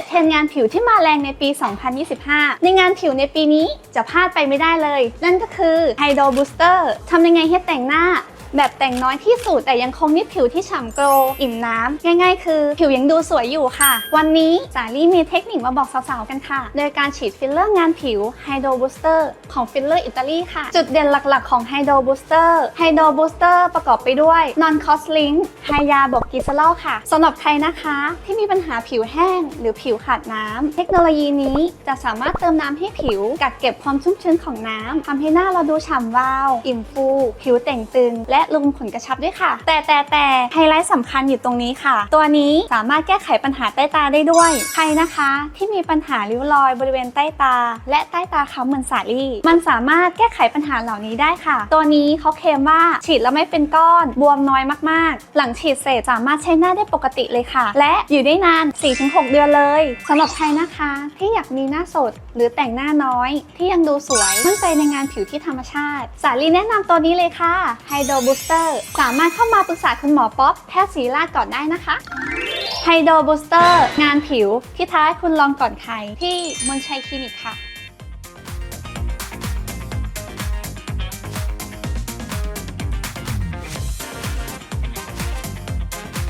7เทรนงานผิวที่มาแรงในปี 2025 ในงานผิวในปีนี้จะพลาดไปไม่ได้เลย นั่นก็คือไฮโดรบูสเตอร์ทำยังไงให้แต่งหน้า แบบแต่งน้อยที่สุดแต่ยังคงนิดผิวที่ฉ่ำโกลอิ่มน้ำง่ายๆ คือผิวยังดูสวยอยู่ค่ะ วันนี้สาลี่มีเทคนิคมาบอกสาวๆกันค่ะ โดยการฉีดฟิลเลอร์งานผิว Hydro Booster ของฟิลเลอร์อิตาลีค่ะ จุดเด่นหลักๆของ Hydro Booster Hydro Booster ประกอบไปด้วย Non Cost Link ไฮยาบวกกิซลอลค่ะสำหรับใครนะคะที่มีปัญหาผิวแห้ง หรือผิวขาดน้ำเทคโนโลยีนี้จะสามารถเติมน้ำให้ผิวกักเก็บความชุ่มชื้นของน้ำทำให้หน้าเราดูฉ่ำวาว อิ่มฟู ผิวเต่งตึงและลุมขนกระชับด้วยค่ะ แต่แต่แต่ไฮไลท์สำคัญอยู่ตรงนี้ค่ะ ตัวนี้สามารถแก้ไขปัญหาใต้ตาได้ด้วย ใครนะคะ ที่มีปัญหาริ้วรอยบริเวณใต้ตา และใต้ตาค้ำเหมือนสาลี่ มันสามารถแก้ไขปัญหาเหล่านี้ได้ค่ะ ตัวนี้เขาเคลมว่าฉีดแล้วไม่เป็นก้อนบวมน้อยมากๆ หลังฉีดเสร็จสามารถใช้หน้าได้ปกติเลยค่ะ และอยู่ได้นาน 4-6 เดือนเลยสำหรับใครนะคะ ที่อยากมีหน้าสดหรือแต่งหน้าน้อย ที่ยังดูสวยมั่นใจในงานผิวที่ธรรมชาติ สาลีแนะนำตัวนี้เลยค่ะ Hydro ูสเตอร์สามารถเข้ามาปรึกษาคุณหมอป๊อปแพทย์ศรีราชก่อนได้นะคะไฮโดบูสเตอร์งานผิวที่ท้าให้คุณลองก่อนใครที่มนชัยคลินิกค่ะ